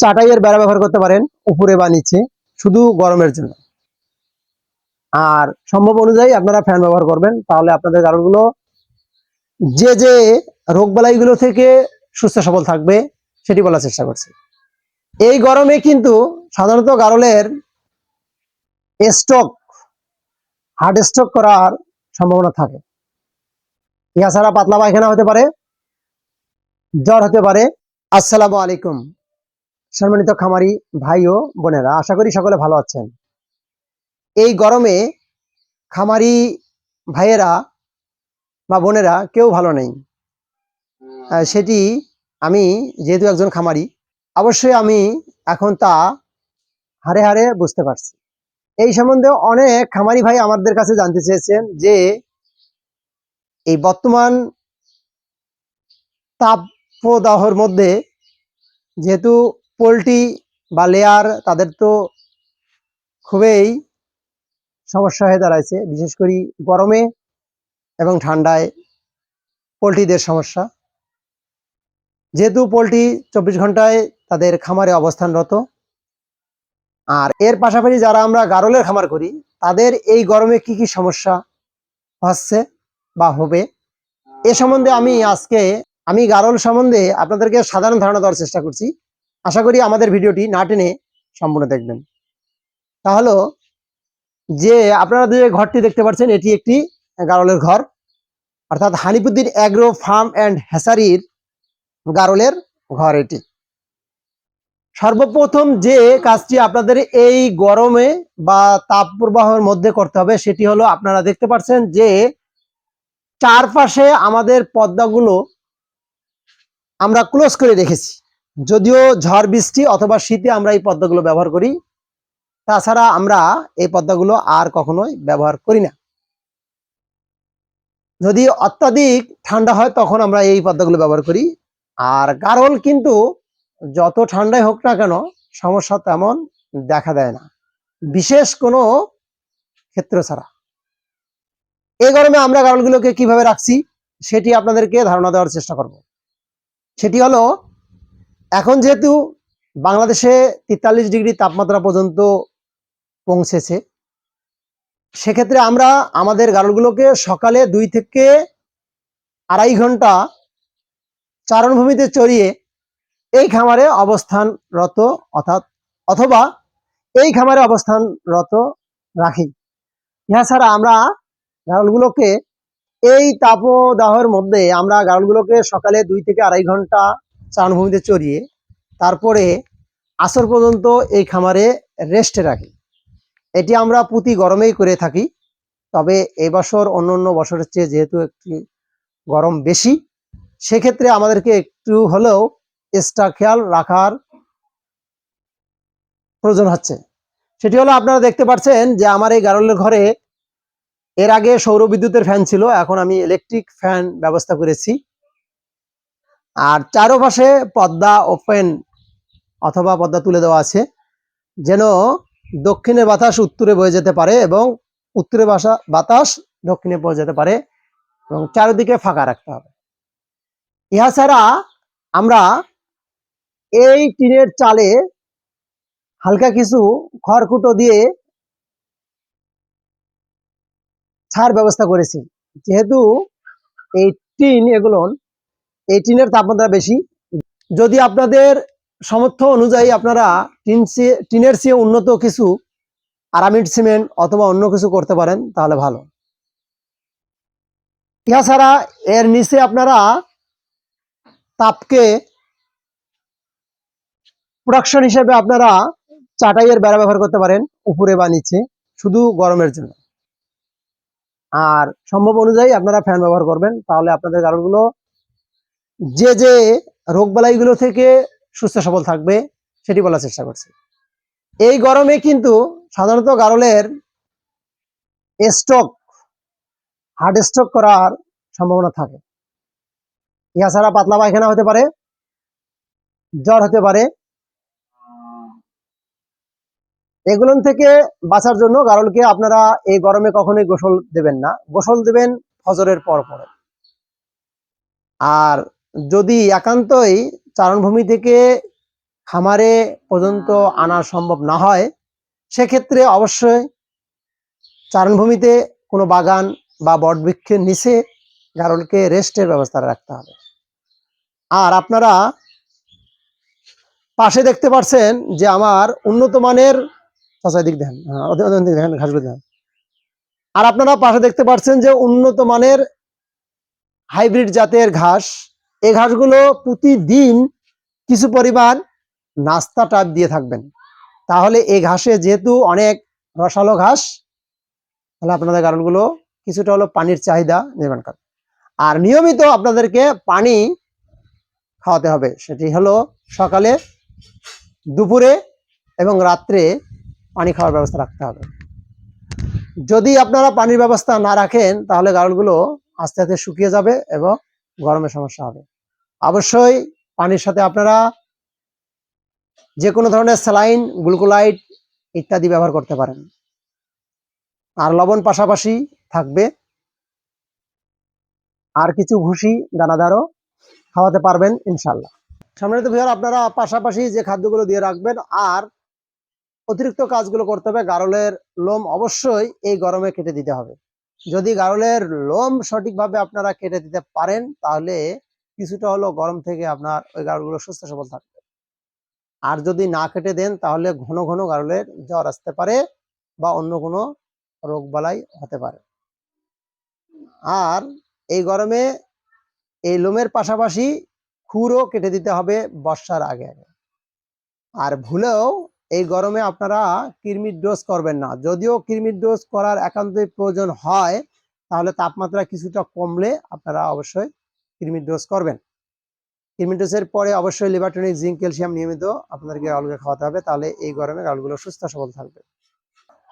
চাটাইয়ের বেড়া ব্যবহার করতে পারেন উপরে বা নিচে, শুধু গরমের জন্য। আর সম্ভব অনুযায়ী আপনারা ফ্যান ব্যবহার করবেন, তাহলে আপনাদের গাড়লগুলো যে যে রোগ বালাইগুলো থেকে সুস্থ সবল থাকবে, সেটি বলার চেষ্টা করছি। এই গরমে কিন্তু সাধারণত গারলের স্ট্রোক, হার্ট স্ট্রোক করার সম্ভাবনা থাকে। এছাড়া পাতলা পায়খানা হতে পারে, জ্বর হতে পারে। আসসালামু আলাইকুম। সম্মানিত খামারি ভাই ও বোনেরা, আশা করি সকলে ভালো আছেন। এই গরমে খামারি ভাইয়েরা বা বোনেরা কেউ ভালো নেই। সেটি আমি যেহেতু একজন খামারি, অবশ্যই আমি এখন তা হারে হারে বুঝতে পারছি। এই সম্বন্ধে অনেক খামারি ভাই আমাদের কাছে জানতে চেয়েছেন যে, এই বর্তমান তাপদাহর মধ্যে যেহেতু পোলট্রি বা লেয়ার তাদের তো খুবই সমস্যা হয়ে দাঁড়াইছে, বিশেষ করে গরমে এবং ঠান্ডায় পোলট্রিদের সমস্যা। যেহেতু পোলট্রি চব্বিশ ঘন্টায় তাদের খামারে অবস্থানরত, আর এর পাশাপাশি যারা আমরা গারলের খামার করি, তাদের এই গরমে কি কি সমস্যা হচ্ছে বা হবে, এ সম্বন্ধে আমি আজকে, আমি গারল সম্বন্ধে আপনাদেরকে সাধারণ ধারণা দেওয়ার চেষ্টা করছি। আশা করি আমাদের ভিডিওটি না টেনে সম্পূর্ণ দেখবেন। তাহলে যে আপনারা যে ঘরটি দেখতে পাচ্ছেন, এটি একটি গারলের ঘর। অর্থাৎ হানিপুদ্দিন অ্যাগ্রো ফার্ম অ্যান্ড হ্যাসারির গারলের ঘর এটি। সর্বপ্রথম যে কাজটি আপনাদের এই গরমে বা তাপ প্রবাহের মধ্যে করতে হবে, সেটি হলো আপনারা দেখতে পাচ্ছেন যে চারপাশে আমাদের পদ্মাগুলো আমরা ক্লোজ করে রেখেছি। যদিও ঝড়, বৃষ্টি অথবা শীতে আমরা এই পদ্মাগুলো ব্যবহার করি, তাছাড়া আমরা এই পদ্মাগুলো আর কখনোই ব্যবহার করি না। যদি অত্যাধিক ঠান্ডা হয়, তখন আমরা এই পর্দাগুলো ব্যবহার করি। আর গারল কিন্তু যত ঠান্ডাই হোক না কেন, সমস্যা তেমন দেখা দেয় না। বিশেষ কোনো ক্ষেত্র ছাড়া। এই গরমে আমরা গারলগুলোকে কীভাবে রাখছি, সেটি আপনাদেরকে ধারণা দেওয়ার চেষ্টা করব। সেটি হলো এখন যেহেতু বাংলাদেশে তেতাল্লিশ ডিগ্রি তাপমাত্রা পর্যন্ত পৌঁছেছে, সেক্ষেত্রে আমরা আমাদের গাড়লগুলোকে সকালে দুই থেকে আড়াই ঘণ্টা চারণভূমিতে চড়িয়ে এই খামারে অবস্থানরত অর্থাৎ, অথবা এই খামারে অবস্থানরত রাখি। ইহা ছাড়া আমরা গাড়লগুলোকে এই তাপদাহের মধ্যে আমরা গারলগুলোকে সকালে দুই থেকে আড়াই ঘণ্টা চারণভূমিতে চড়িয়ে তারপরে আসর পর্যন্ত এই খামারে রেস্টে রাখি। এটি আমরা প্রতি গরমেই করে থাকি, তবে এবছর অন্য অন্য বছরের চেয়ে যেহেতু একটি গরম বেশি, সেক্ষেত্রে আমাদেরকে একটু হলেও এক্সট্রা খেয়াল রাখার প্রয়োজন হচ্ছে। সেটি হলো আপনারা দেখতে পাচ্ছেন যে আমার এই গারলের ঘরে এর আগে সৌর বিদ্যুতের ফ্যান ছিল, এখন আমি ইলেকট্রিক ফ্যান ব্যবস্থা করেছি। আর চারপাশে পদ্মা ওপেন অথবা পদ্মা তুলে দেওয়া আছে, যেন দক্ষিণে বাতাস উত্তরে বয়ে যেতে পারে এবং উত্তরে বাসা, বাতাস দক্ষিণে বয়ে যেতে পারে এবং চারিদিকে ফাঁকা রাখতে হবে। ইহা ছাড়া আমরা এই টিনের চালে হালকা কিছু খড়কুটো দিয়ে ছাড় ব্যবস্থা করেছি। যেহেতু এই টিন এগুলো এই টিনের তাপমাত্রা বেশি। যদি আপনাদের সামর্থ্য অনুযায়ী আপনারা টিন টিনের চেয়ে উন্নত কিছু আরামিড সিমেন্ট অথবা অন্য কিছু করতে পারেন, তাহলে ভালো। এছাড়া এর নিচে আপনারা তাপকে প্রোডাকশন হিসেবে আপনারা চাটাইয়ের বেড়া ব্যবহার করতে পারেন, উপরে বা নিচে, শুধু গরমের জন্য। আর সম্ভব অনুযায়ী আপনারা ফ্যান ব্যবহার করবেন, তাহলে আপনাদের গাড়লগুলো যে যে রোগ বালাইগুলো থেকে সুস্থ সবল থাকবে, সেটি বলার চেষ্টা করছি। এই গরমে কিন্তু সাধারণত গারলের স্ট্রোক, হার্ট স্ট্রোক করার সম্ভাবনা থাকে। এছাড়া পাতলা পায়খানা হতে পারে, জ্বর হতে পারে। এগুলো থেকে বাঁচার জন্য গারলকে আপনারা এই গরমে কখনোই গোসল দেবেন না। গোসল দেবেন ফজরের পর পরে। আর যদি একান্তই চারণভূমি থেকে খামারে পর্যন্ত আনা সম্ভব না হয়, সেক্ষেত্রে অবশ্যই চারণভূমিতে কোনো বাগান বা বটবৃক্ষের নিচে গারলকে রেস্টের ব্যবস্থা রাখতে হবে। আর আপনারা পাশে দেখতে পাচ্ছেন যে আমার উন্নত মানের দিক দেখেন ঘাসগুলো দেখেন আর আপনারা পাশে দেখতে পাচ্ছেন যে উন্নত মানের হাইব্রিড জাতের ঘাস এই ঘাসগুলো প্রতিদিন কিছু পরিমাণ নাস্তা টাইপ দিয়ে থাকবেন। তাহলে এই ঘাসে যেহেতু অনেক রসালো ঘাস, তাহলে আপনাদের গারলগুলো কিছুটা হলো পানির চাহিদা নির্মাণ করে আর নিয়মিত আপনাদেরকে পানি খাওয়াতে হবে, সেটি হলো সকালে, দুপুরে এবং রাত্রে পানি খাওয়ার ব্যবস্থা রাখতে হবে। যদি আপনারা পানির ব্যবস্থা না রাখেন, তাহলে গারলগুলো আস্তে আস্তে শুকিয়ে যাবে এবং গরমের সমস্যা হবে। অবশ্যই পানির সাথে আপনারা যে কোনো ধরনের স্যালাইন, গ্লুকোলাইট ইত্যাদি ব্যবহার করতে পারেন। আর লবণ পাশাপাশি থাকবে। আর কিছু ভুসি দানাদারও খাওয়াতে পারবেন ইনশাল্লাহ সামনে তো আপনারা পাশাপাশি যে খাদ্যগুলো দিয়ে রাখবেন আর অতিরিক্ত কাজগুলো করতে হবে, গারলের লোম অবশ্যই এই গরমে কেটে দিতে হবে। যদি গারলের লোম সঠিকভাবে আপনারা কেটে দিতে পারেন, তাহলে কিছুটা হলো গরম থেকে আপনার ওই গারলগুলো সুস্থ সবল থাকবে। আর যদি না কেটে দেন, তাহলে ঘন ঘন গারলের জ্বর আসতে পারে বা অন্য কোনো রোগ বালাই হতে পারে। আর এই গরমে এই লোমের পাশাপাশি খুরও কেটে দিতে হবে বর্ষার আগে আগে। আর ভুলেও এই গরমে আপনারা কৃমির ডোজ করবেন না। যদিও কৃমির ডোজ করার একান্তই প্রয়োজন হয়, তাহলে তাপমাত্রা কিছুটা কমলে আপনারা অবশ্যই কৃমির ডোজ করবেন। কৃমির ডোজের পরে অবশ্যই লিভারটনিক জিঙ্ক ক্যালসিয়াম নিয়মিত আপনাদেরকে গালকে খাওয়াতে হবে, তাহলে এই গরমে গালগুলো সুস্থ সবল থাকবে।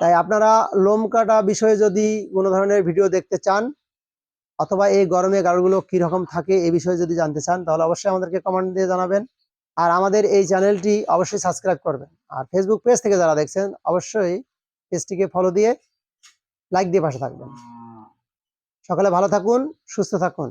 তাই আপনারা লোম কাটা বিষয়ে যদি কোনো ধরনের ভিডিও দেখতে চান, অথবা এই গরমে গাড়গুলো কীরকম থাকে এই বিষয়ে যদি জানতে চান, তাহলে অবশ্যই আমাদেরকে কমেন্ট দিয়ে জানাবেন। আর আমাদের এই চ্যানেলটি অবশ্যই সাবস্ক্রাইব করবেন। আর ফেসবুক পেজ থেকে যারা দেখছেন, অবশ্যই পেজটিকে ফলো দিয়ে লাইক দিয়ে পাশে থাকবেন। সকালে ভালো থাকুন, সুস্থ থাকুন।